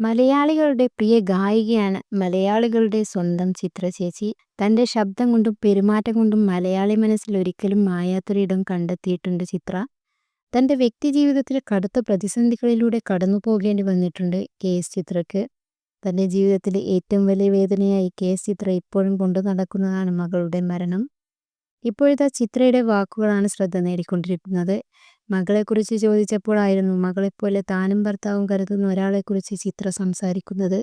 മലയാളികളുടെ പ്രിയ ഗായികയാണ് മലയാളികളുടെ സ്വന്തം ചിത്ര ചേച്ചി. തന്റെ ശബ്ദം കൊണ്ടും പെരുമാറ്റം കൊണ്ടും മലയാളി മനസ്സിൽ ഒരിക്കലും മായാത്തൊരിടം കണ്ടെത്തിയിട്ടുണ്ട് ചിത്ര. തന്റെ വ്യക്തിജീവിതത്തിൽ കടുത്ത പ്രതിസന്ധികളിലൂടെ കടന്നു പോകേണ്ടി വന്നിട്ടുണ്ട് കെ. എസ്. ചിത്രയ്ക്ക്. തന്റെ ജീവിതത്തിലെ ഏറ്റവും വലിയ വേദനയായി കെ. എസ്. ചിത്ര ഇപ്പോഴും കൊണ്ടു നടക്കുന്നതാണ് മകളുടെ മരണം. ഇപ്പോഴത്തെ ചിത്രയുടെ വാക്കുകളാണ് ശ്രദ്ധ നേടിക്കൊണ്ടിരിക്കുന്നത്. മകളെക്കുറിച്ച് ചോദിച്ചപ്പോഴായിരുന്നു മകളെപ്പോലെ താനും ഭർത്താവും കരുതുന്ന ഒരാളെക്കുറിച്ച് ചിത്ര സംസാരിക്കുന്നത്.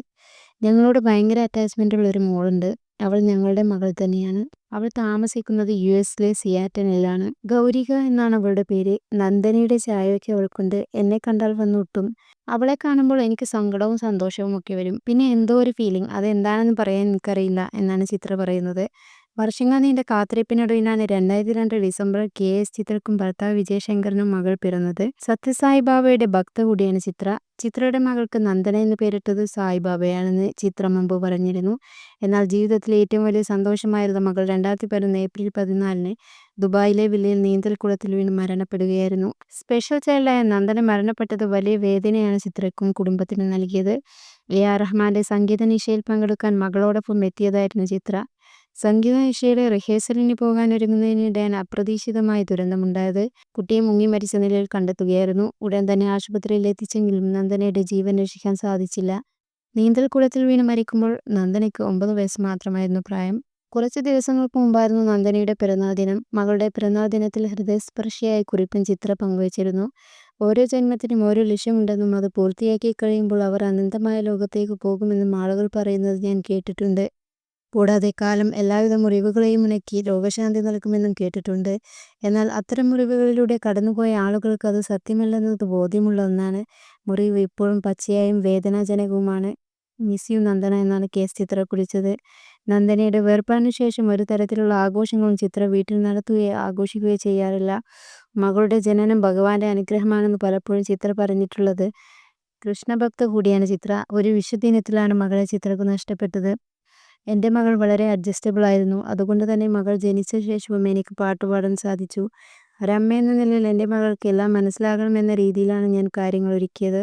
"ഞങ്ങളോട് ഭയങ്കര അറ്റാച്ച്മെന്റ് ഉള്ള ഒരു മോളുണ്ട്. അവൾ ഞങ്ങളുടെ മകൾ തന്നെയാണ്. അവൾ താമസിക്കുന്നത് യുഎസിലെ സിയാറ്റലിലാണ്. ഗൗരിക എന്നാണ് അവളുടെ പേര്. നന്ദനയുടെ ചായയൊക്കെ അവൾക്കുണ്ട്. എന്നെ കണ്ടാൽ വന്നൊട്ടും. അവളെ കാണുമ്പോൾ എനിക്ക് സങ്കടവും സന്തോഷവും ഒക്കെ വരും. പിന്നെ എന്തോ ഒരു ഫീലിംഗ്. അത് എന്താണെന്ന് പറയാൻ എനിക്കറിയില്ല" എന്നാണ് ചിത്ര പറയുന്നത്. വർഷങ്ങൾ നീണ്ട കാത്തിരിപ്പിനൊടുവിലാണ് രണ്ടായിരത്തി രണ്ട് ഡിസംബറിൽ കെ. എസ്. ചിത്രക്കും ഭർത്താവ് വിജയശങ്കറിനും മകൾ പിറന്നത്. സത്യസായിബാബയുടെ ഭക്ത കൂടിയാണ് ചിത്ര. ചിത്രയുടെ മകൾക്ക് നന്ദന എന്ന് പേരിട്ടത് സായിബാബയാണെന്ന് ചിത്ര മുമ്പ് പറഞ്ഞിരുന്നു. എന്നാൽ ജീവിതത്തിലെ ഏറ്റവും വലിയ സന്തോഷമായിരുന്ന മകൾ രണ്ടായിരത്തി പതിനൊന്ന് ഏപ്രിൽ പതിനാലിന് ദുബായിലെ വില്ലയിൽ നീന്തൽക്കുളത്തിൽ വീണ് മരണപ്പെടുകയായിരുന്നു. സ്പെഷ്യൽ ചൈൽഡായ നന്ദന മരണപ്പെട്ടത് വലിയ വേദനയാണ് ചിത്രക്കും കുടുംബത്തിന് നൽകിയത്. എ. ആർ. റഹ്മാന്റെ സംഗീത നിശയിൽ പങ്കെടുക്കാൻ മകളോടൊപ്പം എത്തിയതായിരുന്നു ചിത്ര. സംഗീത നിശയുടെ റിഹേഴ്സലിന് പോകാനൊരുങ്ങുന്നതിനിടെയാണ് അപ്രതീക്ഷിതമായ ദുരന്തമുണ്ടായത്. കുട്ടിയെ മുങ്ങി മരിച്ച നിലയിൽ കണ്ടെത്തുകയായിരുന്നു. ഉടൻ തന്നെ ആശുപത്രിയിൽ എത്തിച്ചെങ്കിലും നന്ദനയുടെ ജീവൻ രക്ഷിക്കാൻ സാധിച്ചില്ല. നീന്തൽക്കുളത്തിൽ വീണ് മരിക്കുമ്പോൾ നന്ദനയ്ക്ക് ഒമ്പത് വയസ്സ് മാത്രമായിരുന്നു പ്രായം. കുറച്ച് ദിവസങ്ങൾക്ക് മുമ്പായിരുന്നു നന്ദനയുടെ പിറന്നാൾ ദിനം. മകളുടെ പിറന്നാൾ ദിനത്തിൽ ഹൃദയസ്പർശിയായ കുറിപ്പും ചിത്ര പങ്കുവച്ചിരുന്നു. ഓരോ ജന്മത്തിനും ഓരോ ലക്ഷ്യമുണ്ടെന്നും അത് പൂർത്തിയാക്കി കഴിയുമ്പോൾ അവർ അനന്തമായ ലോകത്തേക്ക് പോകുമെന്നും ആളുകൾ പറയുന്നത് ഞാൻ കേട്ടിട്ടുണ്ട്. കൂടാതെ കാലം എല്ലാവിധ മുറിവുകളെയും ഉണക്കി രോഗശാന്തി നൽകുമെന്നും കേട്ടിട്ടുണ്ട്. എന്നാൽ അത്തരം മുറിവുകളിലൂടെ കടന്നുപോയ ആളുകൾക്ക് അത് സത്യമല്ലെന്നത് ബോധ്യമുള്ള ഒന്നാണ്. മുറിവ് ഇപ്പോഴും പച്ചയായും വേദനാജനകവുമാണ്. മിസ് യു നന്ദന എന്നാണ് കേസ്. ചിത്ര കുറിച്ചത്. നന്ദനയുടെ വേർപാടിനു ശേഷം ഒരു തരത്തിലുള്ള ആഘോഷങ്ങളും ചിത്ര വീട്ടിൽ നടത്തുകയോ ആഘോഷിക്കുകയോ ചെയ്യാറില്ല. മകളുടെ ജനനം ഭഗവാന്റെ അനുഗ്രഹമാണെന്ന് പലപ്പോഴും ചിത്ര പറഞ്ഞിട്ടുള്ളത്. കൃഷ്ണഭക്ത കൂടിയാണ് ചിത്ര. ഒരു വിഷുദിനത്തിലാണ് മകളെ ചിത്രക്ക് നഷ്ടപ്പെട്ടത്. "എന്റെ മകൾ വളരെ അഡ്ജസ്റ്റബിൾ ആയിരുന്നു. അതുകൊണ്ട് തന്നെ മകൾ ജനിച്ച ശേഷവും എനിക്ക് പാട്ട് പാടാൻ സാധിച്ചു. ഒരമ്മയെന്ന നിലയിൽ എന്റെ മകൾക്ക് എല്ലാം മനസ്സിലാകണമെന്ന രീതിയിലാണ് ഞാൻ കാര്യങ്ങൾ ഒരുക്കിയത്.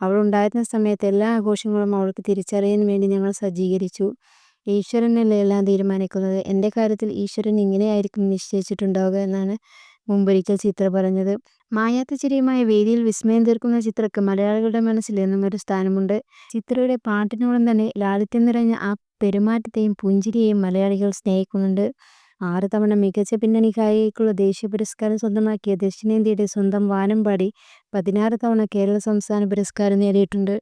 അവൾ ഉണ്ടായിരുന്ന സമയത്ത് എല്ലാ ആഘോഷങ്ങളും അവൾക്ക് തിരിച്ചറിയാൻ വേണ്ടി ഞങ്ങൾ സജ്ജീകരിച്ചു. ഈശ്വരനല്ലേ എല്ലാം തീരുമാനിക്കുന്നത്. എന്റെ കാര്യത്തിൽ ഈശ്വരൻ ഇങ്ങനെയായിരിക്കും നിശ്ചയിച്ചിട്ടുണ്ടാവുക" എന്നാണ് മുമ്പൊരിക്കൽ ചിത്ര പറഞ്ഞത്. മായാത്ത ചിരിയുമായി വേദിയിൽ വിസ്മയം തീർക്കുന്ന ചിത്രയ്ക്ക് മലയാളികളുടെ മനസ്സിൽ എന്നും ഒരു സ്ഥാനമുണ്ട്. ചിത്രയുടെ പാട്ടിനോളം തന്നെ ലാളിത്യം നിറഞ്ഞ ആ പെരുമാറ്റത്തെയും പുഞ്ചിരിയെയും മലയാളികൾ സ്നേഹിക്കുന്നുണ്ട്. ആറ് തവണ മികച്ച പിന്നണി ഗായികയ്ക്കുള്ള ദേശീയ പുരസ്കാരം സ്വന്തമാക്കിയ ദക്ഷിണേന്ത്യയുടെ സ്വന്തം വാനമ്പാടി പതിനാറ് തവണ കേരള സംസ്ഥാന പുരസ്കാരം നേടിയിട്ടുണ്ട്.